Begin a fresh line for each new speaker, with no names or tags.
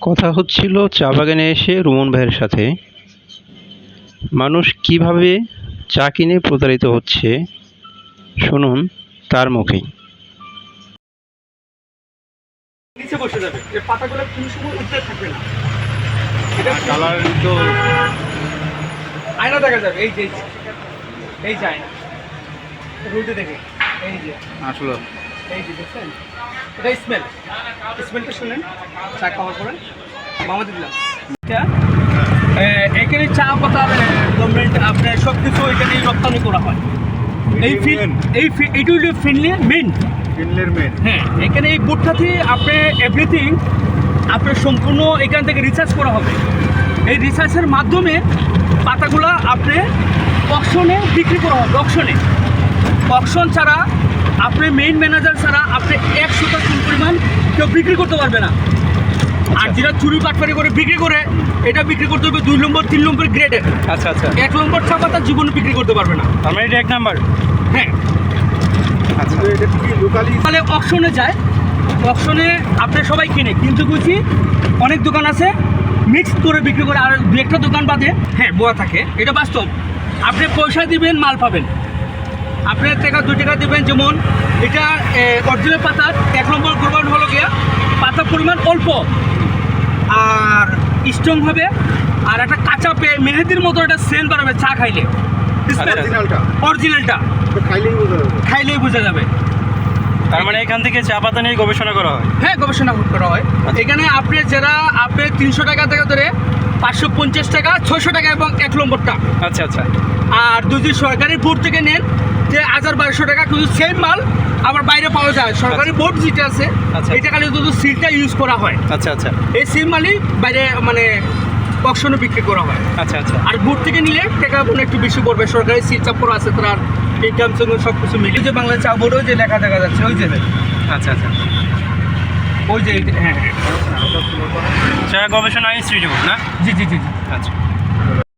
কথা হচ্ছিল চা বাগানে এসে রুমন ভাইয়ের সাথে। মানুষ কীভাবে চা কিনে প্রতারিত হচ্ছে শুনুন তার মুখেই।
নিচে বসে যাবে। এই পাতাগুলো কোনো সময় উঠতে থাকবে না। এটা
কালার তো
আয়না দেখা যাবে। এই যে। এই যে আয়না। রুটে দেখে। এই যে।
আসলে।
এই যে দেখছেন এটা স্মেল স্মেলটা শুনেন চা খাওয়ার পরে। মামাদি দিলাম এটা, এখানে চা পাতা গভর্নমেন্ট আপনার সব কিছু এখানে রপ্তানি করা হয়। এই এই এইটা হলো ফিনলি মেন
ফিনলের মেন
হ্যাঁ এখানে এই বোর্ডটাতে আপনি এভরিথিং আপনার সম্পূর্ণ এখান থেকে রিসার্চ করা হবে। এই রিসার্চের মাধ্যমে পাতাগুলো আপনি অকশনে বিক্রি করা হবে অকশনে অকশন ছাড়া আপনি মেইন ম্যানেজার ছাড়া আপনি এক শতাংশ পরিমাণ কেউ বিক্রি করতে পারবে না। আর যেটা চুরি পাটপারি করে বিক্রি করে এটা বিক্রি করতে হবে দুই নম্বর তিন নম্বর গ্রেডের
আচ্ছা আচ্ছা।
এক নম্বর চা তার জীবনে বিক্রি করতে পারবে না।
মানে এটা এক নাম্বার।
হ্যাঁ।
আচ্ছা।
তাহলে অকশনে যায়। অকশনে আপনি সবাই কিনে কিন্তু বুঝি অনেক দোকান আছে মিক্স করে বিক্রি করে আর দু একটা দোকান বাদে হ্যাঁ বোয়া থাকে। এটা বাস্তব। আপনি পয়সা দিবেন মাল পাবেন। আপনি এক টাকা দুই টাকা দেবেন যেমন এটা অরিজিনাল পাতার এক নম্বর গ্রোবান হলো গিয়া পাতার পরিমাণ অল্প। আর স্ট্রং হবে আর একটা কাঁচা পে মেহেদির মতো একটা সেন্ট বাড়াবে চা খাইলে।
অরিজিনালটা
অরিজিনালটা
খাইলেই বোঝা যাবে।
খাইলেই বোঝা যাবে।
তার মানে এখান থেকে চা পাতা নিয়ে গবেষণা করা হয়?
হ্যাঁ গবেষণা করা হয়। এখানে আপনি যারা আপনি তিনশো টাকা থেকে ধরে পাঁচশো পঞ্চাশ টাকা ছয়শো টাকা এবং এক নম্বরটা।
আচ্ছা আচ্ছা।
আর যদি সরকারি বোর্ড থেকে নেন যে হাজার বারোশো টাকা কিন্তু সেম মাল আবার বাইরে পাওয়া যায়। সরকারি বোর্ড যেটা আছে
আচ্ছা।
এটা খালি শুধু সিলটা ইউজ করা হয়।
আচ্ছা আচ্ছা।
এই সেম মালই বাইরে মানে অকশনে বিক্রি করা হয়।
আচ্ছা আচ্ছা।
আর বোর্ড থেকে নিলে টাকা মনে একটু বেশি পড়বে। সরকারি সিল চাপড় আছে তার ইনকাম সঙ্গে সব কিছু মিলে যে বাংলা চা বোর্ডেও যে লেখা দেখা যাচ্ছে ওই যে।
আচ্ছা আচ্ছা।
ওই যে হ্যাঁ হ্যাঁ।
গবেষণা ইনস্টিটিউট না?
জি জি জি জি।
আচ্ছা।